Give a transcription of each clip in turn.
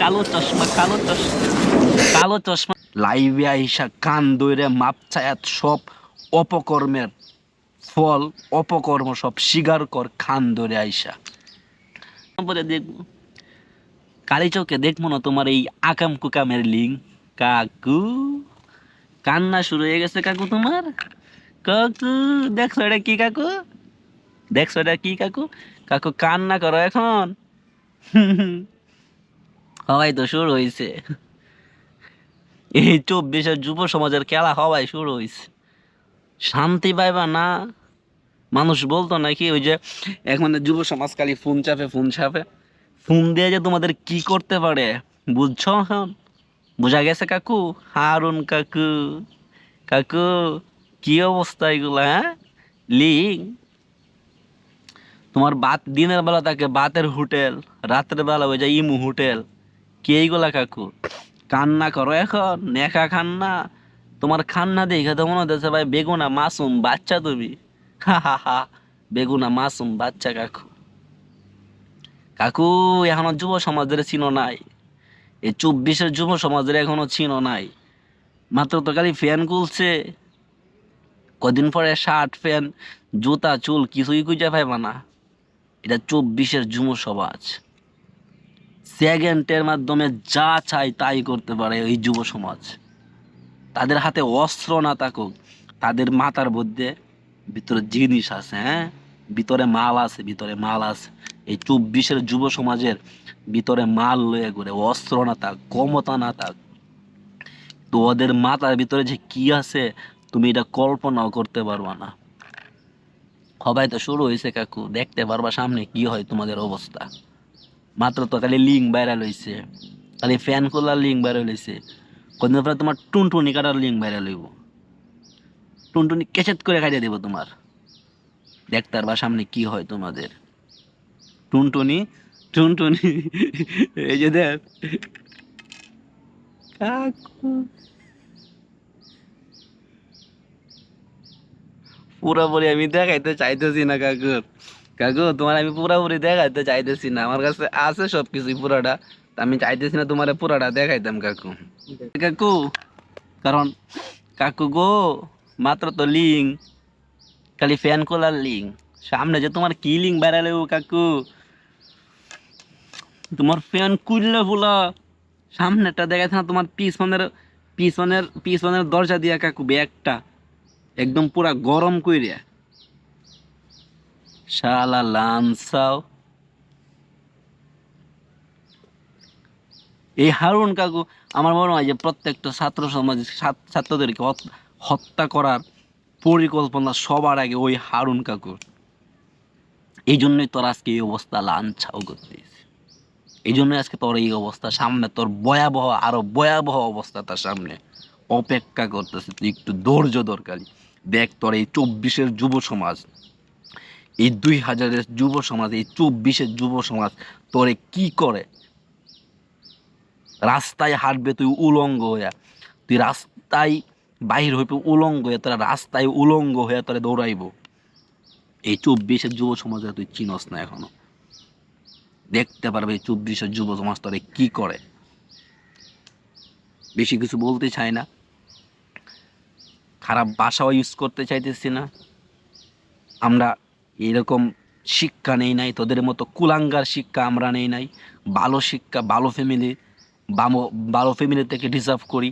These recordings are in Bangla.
কালো চশমা কালো চশমা কালো চশমা। লাইভে কান দইরে মাপ সব অপকর্মের ফল, অপকর্ম সব স্বীকার কর খান ধরে আইসা। পরে দেখব কালী চৌকে দেখব না তোমার এই আকাম কুকামের লিঙ্ক। কাকু, কান্না শুরু হয়ে গেছে কাকু তোমার। কাকু, দেখছ এটা কি কাকু? দেখছ এটা কি, কাকু? কাকু কান্না করো এখন। হওয়াই তো শুরু হয়েছে এই চব্বিশের যুব সমাজের খেলা হওয়াই শুরু হয়েছে শান্তি পাইবা না? মানুষ বলতো নাকি ওই যে, এখন যুব সমাজ খালি ফোন চাপে ফোন চাপে। ফোন দিয়ে যে তোমাদের কি করতে পারে, বুঝছ এখন? বোঝা গেছে কাকু? হারুন কাকু। কাকু, কি অবস্থা এগুলা হ্যাঁ? লিং তোমার বাত, দিনের বেলা থাকে বাতের হোটেল, রাতের বেলা ওই যে ইমু হোটেল। কে এইগুলা কাকু? কান্না করো এখন নেখা খান্না। তোমার খান্না দেখে তো মনে হচ্ছে ভাই বেগুনা মাসুম, বাচ্চা তুমি। হা হা হা, বেগুনা মাসুম, বাচ্চা কাকু। কাকু, এখনও যুব সমাজের চিনো নাই। এই চব্বিশের যুব সমাজের এখনও চিনো নাই। মাত্র তো খালি ফ্যান খুলছে। কদিন পরে শার্ট ফ্যান জুতা, চুল কিছুই খুঁজে পাইবা না। এটা চব্বিশের যুব সমাজ সেকেন্ডের মাধ্যমে যা চাই তাই করতে পারে এই যুব সমাজ। তাদের হাতে অস্ত্র না থাকুক, তাদের মাথার মধ্যে ভিতরে জিনিস আছে হ্যাঁ? ভিতরে মাল আছে, ভিতরে মাল আছে। এই চব্বিশের যুব সমাজের ভিতরে মাল লয়ে করে অস্ত্র না থাক, ক্ষমতা না থাক তো ওদের মাথার ভিতরে যে কি আছে, তুমি এটা কল্পনাও করতে পারবা না। সবাই তো শুরু হয়েছে, কাকু। দেখতে পারবা সামনে কি হয় তোমাদের অবস্থা। মাত্র তো খালি লিঙ্ক ভাইরাল হয়েছে খালি ফ্যান খোলার লিঙ্ক ভাইরাল হয়েছে কদিন পরে তোমার টুনটুনি কাটার লিঙ্ক ভাইরাল হইব। টুনটুনি কেচেত করে খাইয়ে দেবো তোমার। দেখতে পারবা সামনে কি হয় তোমাদের। টুনটুনি টুনটুনি, এই যে দেখ। কাকু। পুরোপুরি আমি দেখাইতে চাইতেছি না, কাকু। কাকু, তোমার আমি পুরোপুরি দেখাইতে চাইতেছি না। আমার কাছে আছে সব কিছুই পুরাটা আমি চাইতেছি না তোমার পুরাটা দেখাইতাম, কাকু। কাকু, কারণ কাকু গো, মাত্র তো লিং। খালি ফ্যান খোলার লিং। সামনে যে তোমার কি লিং বেড়ালে ও কাকু? তোমার ফ্যান কুললে ফুলা সামনেটা দেখাইছে না তোমার পিছনের পিছনের পিছনের দরজা দিয়া, কাকু, ব্যাগটা। একদম পুরা গরম কইরা। শালা লানসাও এই হারুন কাকু, আমার মনে হয় যে প্রত্যেকটা ছাত্র সমাজ ছাত্রদেরকে হত্যা করার পরিকল্পনা সবার আগে ওই হারুন কাকুর। এই জন্যই তোর আজকে এই অবস্থা লাঞ্ছাও করতেছে। এই জন্যই আজকে তোর এই অবস্থা সামনে, তোর ভয়াবহ, আরও ভয়াবহ অবস্থা তার সামনে অপেক্ষা করতেছে। একটু ধৈর্য দরকারি দেখ তোর এই চব্বিশের যুব সমাজ। এই দুই হাজারের যুব সমাজ, এই চব্বিশের যুব সমাজ তোরে কি করে? রাস্তায় হাঁটবে তুই উলঙ্গ হইয়া। তুই রাস্তায় বাহির হইবে উলঙ্গ হয়ে তোরা রাস্তায় উলঙ্গ হয়ে তোরা দৌড়াইব। এই চব্বিশের যুব সমাজে তুই চিনস না এখনও। দেখতে পারবে এই চব্বিশের যুব সমাজ তোরে কি করে। বেশি কিছু বলতে চাই না। খারাপ ভাষাও ইউজ করতে চাইতেছি না। আমরা এরকম শিক্ষা নেই নাই, তোদের মতো কুলাঙ্গার শিক্ষা আমরা নেই নাই। ভালো শিক্ষা, ভালো ফ্যামিলি ভালো ফ্যামিলি থেকে ডিজার্ভ করি।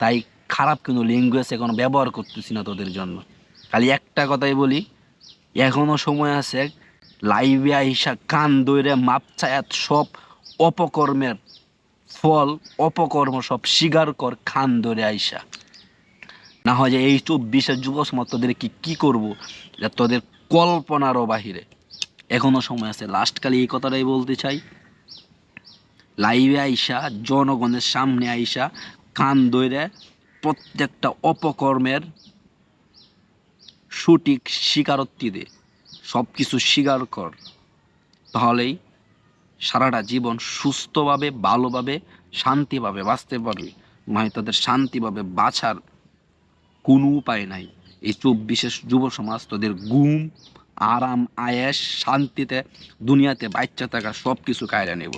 তাই খারাপ কিন্তু ল্যাঙ্গুয়েজ এখন ব্যবহার করতেছি না তোদের জন্য। খালি একটা কথাই বলি এখনও সময় আছে, লাইভে আইসা কান দইরে মাপ ছায়াত সব অপকর্মের ফল, অপকর্ম সব স্বীকার কর, খান ধরে আইসা। না হয় যে এই চব্বিশের যুব সমাজ তোদের কি কি করব? যা তোদের কল্পনারও বাহিরে। এখনও সময় আছে। লাস্ট কালে এই কথাটাই বলতে চাই। লাইভে আইসা, জনগণের সামনে আইসা, কান দইরে প্রত্যেকটা অপকর্মের সঠিক স্বীকারোক্তি দে। সব কিছু স্বীকার কর। তাহলেই সারাটা জীবন সুস্থভাবে, ভালোভাবে, শান্তিভাবে বাঁচতে পারবি। নয় তাদের শান্তিভাবে বাঁচার কোনো উপায় নাই। এই চব্বিশের যুব সমাজ তোদের গুম আরাম, আয়েস, শান্তিতে দুনিয়াতে বাচ্চা থাকা সব কিছু কায়রা নেব।